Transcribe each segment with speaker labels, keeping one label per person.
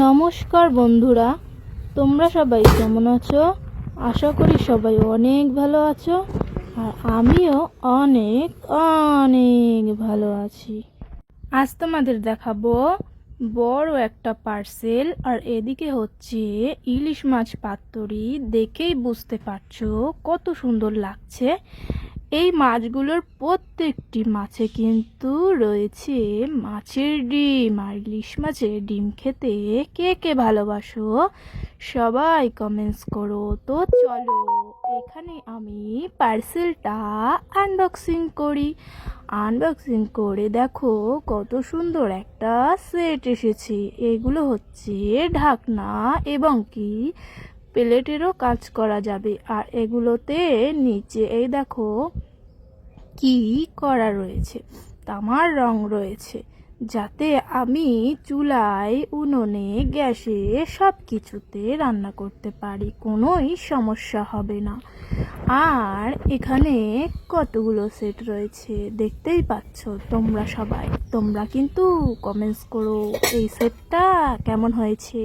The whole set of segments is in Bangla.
Speaker 1: নমস্কার বন্ধুরা, তোমরা সবাই কেমন আছো? আশা করি সবাই অনেক ভালো আছো, আর আমিও অনেক অনেক ভালো আছি। আজ তোমাদের দেখাবো বড় একটা পার্সেল, আর এদিকে হচ্ছে ইলিশ মাছ পাতুরি, দেখেই বুঝতে পারছ কত সুন্দর লাগছে। এই মাছগুলোর প্রত্যেকটি মাছে কিন্তু রয়েছে মাছের ডিম আর ইলিশ মাছের ডিম খেতে কে কে ভালোবাসো? সবাই কমেন্টস করো। তো চলো, এখানে আমি পার্সেলটা আনবক্সিং করি। আনবক্সিং করে দেখো কত সুন্দর একটা সেট এসেছে। এগুলো হচ্ছে ঢাকনা এবং কি? প্লেটেরও কাজ করা যাবে। আর এগুলোতে নিচে, এই দেখো, কি করা রয়েছে, তামার রং রয়েছে, যাতে আমি চুলায়, উনুনে, গ্যাসে সব কিছুতে রান্না করতে পারি, কোনোই সমস্যা হবে না। আর এখানে কতগুলো সেট রয়েছে, দেখতেই পাচ্ছ তোমরা সবাই। তোমরা কিন্তু কমেন্টস করো, এই সেটটা কেমন হয়েছে?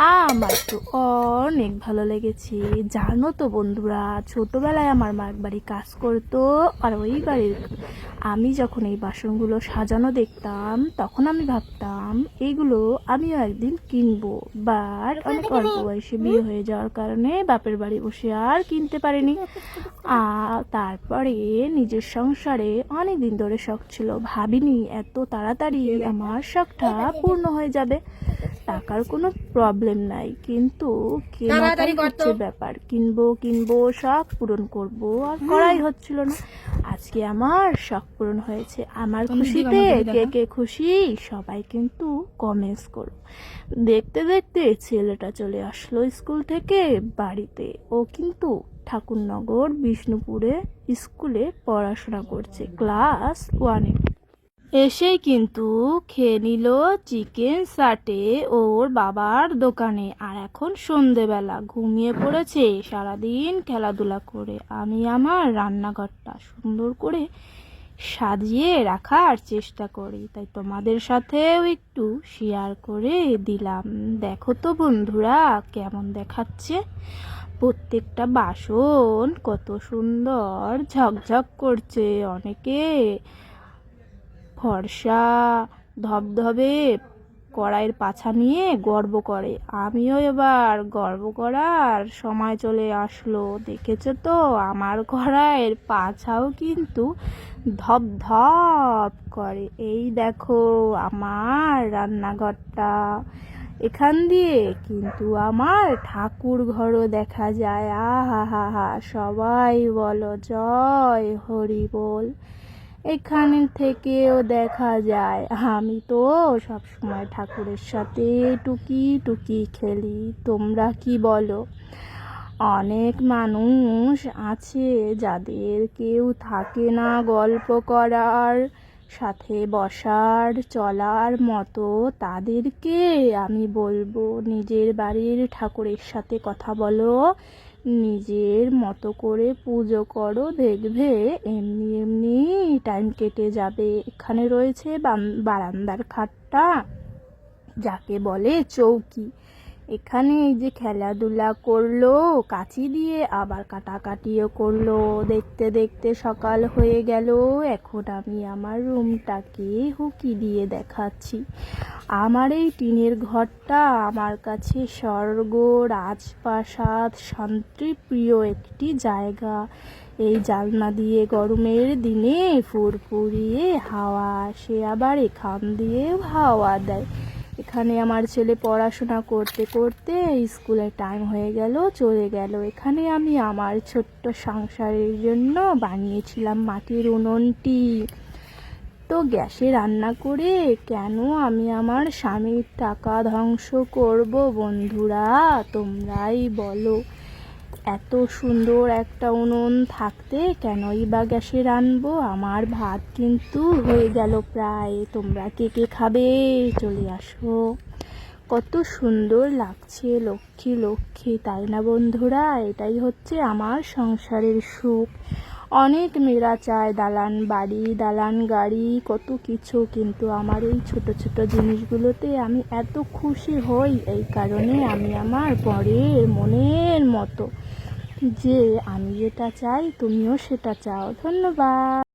Speaker 1: আমার তো অনেক ভালো লেগেছে। জানো তো বন্ধুরা ছোটোবেলায় আমার মা বাড়ি কাজ করতো আর ওই বাড়ির আমি যখন এই বাসনগুলো সাজানো দেখতাম তখন আমি ভাবতাম এইগুলো আমিও একদিন কিনবো। বাট অনেক অল্প বয়সে বিয়ে হয়ে যাওয়ার কারণে বাপের বাড়ি বসে আর কিনতে পারিনি। আর তারপরে নিজের সংসারে অনেক দিন ধরে শখ ছিল। ভাবিনি এত তাড়াতাড়ি আমার শখটা পূর্ণ হয়ে যাবে। টাকার কোনো প্রবলেম নাই। কিন্তু কেনাটাই হচ্ছে ব্যাপার। কিনবো কিনবো শখ পূরণ করব আর করাই হচ্ছিল না। আজকে আমার শখ পূরণ হয়েছে। আমার খুশিতে কে কে খুশি সবাই কিন্তু কমেন্টস করো। দেখতে দেখতে ছেলেটা চলে আসলো স্কুল থেকে বাড়িতে। ও কিন্তু ঠাকুরনগর বিষ্ণুপুরে স্কুলে পড়াশোনা করছে। ক্লাস ওয়ানে এসেই কিন্তু খেয়ে নিল চিকেন সাটে ওর বাবার দোকানে। আর এখন সন্ধেবেলা, ঘুমিয়ে পড়েছে সারাদিন খেলাধুলা করে। আমি আমার রান্নাঘরটা সুন্দর করে সাজিয়ে রাখার চেষ্টা করি। তাই তোমাদের সাথেও একটু শেয়ার করে দিলাম। দেখো তো বন্ধুরা, কেমন দেখাচ্ছে? প্রত্যেকটা বাসন কত সুন্দর ঝকঝক করছে অনেকে। ফর্সা, ধবধবে, কড়াইয়ের পাছা নিয়ে গর্ব করে। আমিও এবার গর্ব করার সময় চলে আসলো। দেখেছ তো, আমার কড়াইয়ের পাছাও কিন্তু ধপ ধপ করে। এই দেখো আমার রান্নাঘরটা। এখান দিয়ে কিন্তু আমার ঠাকুর ঘরও দেখা যায়। আহা, হা হা, সবাই বলো জয় হরি বল। এখান থেকেও দেখা যায়, আমি তো সব সময় ঠাকুরের সাথে টুকি টুকি খেলি, তোমরা কি বলো? অনেক মানুষ আছে যাদের কেউ থাকে না গল্প করার। সাথে বসার, চলার মতো তাদেরকে আমি বলব, নিজের বাড়ির ঠাকুরের সাথে কথা বলো, নিজের মতো করে পুজো করো, দেখবে এমনি এমনি টাইম কেটে যাবে। এখানে রয়েছে বারান্দার খাটটা, যাকে বলে চৌকি। এখানে এই যে খেলাধুলা করল, কাচি দিয়ে আবার কাটাকাটিও করল। দেখতে দেখতে সকাল হয়ে গেল, এখন আমি আমার রুমটাকে হুকি দিয়ে দেখাচ্ছি। আমার এই টিনের ঘরটা আমার কাছে স্বর্গ, রাজপ্রাসাদ, শান্তিপ্রিয় একটি জায়গা। এই জালনা দিয়ে গরমের দিনে ফুরফুরিয়ে হাওয়া আসে, আবার এখান দিয়েও হাওয়া দেয়। এখানে আমার ছেলে পড়াশোনা করতে করতে স্কুলে টাইম হয়ে গেল, চলে গেল। এখানে আমি আমার ছোট্ট সংসারের জন্য বানিয়েছিলাম মাটির উনুনটি। তো গ্যাসে রান্না করে কেন আমি আমার স্বামীর টাকা ধ্বংস করব বন্ধুরা, তোমরাই বলো। এত সুন্দর একটা উনুন থাকতে কেনই বা গ্যাসে রানবো? আমার ভাত কিন্তু হয়ে গেল প্রায়। তোমরা কে কে খাবে? চলে আসো। কত সুন্দর লাগছে, লক্ষ্মী লক্ষ্মী। তাই না বন্ধুরা? এটাই হচ্ছে আমার সংসারের সুখ। অনেক মেয়েরা চায় দালান বাড়ি, দালান গাড়ি, কত কিছু। কিন্তু আমার এই ছোট ছোট জিনিসগুলোতে আমি এত খুশি হই। এই কারণে আমি আমার পরের মনের মতো যে আমি যেটা চাই তুমিও সেটা চাও। ধন্যবাদ।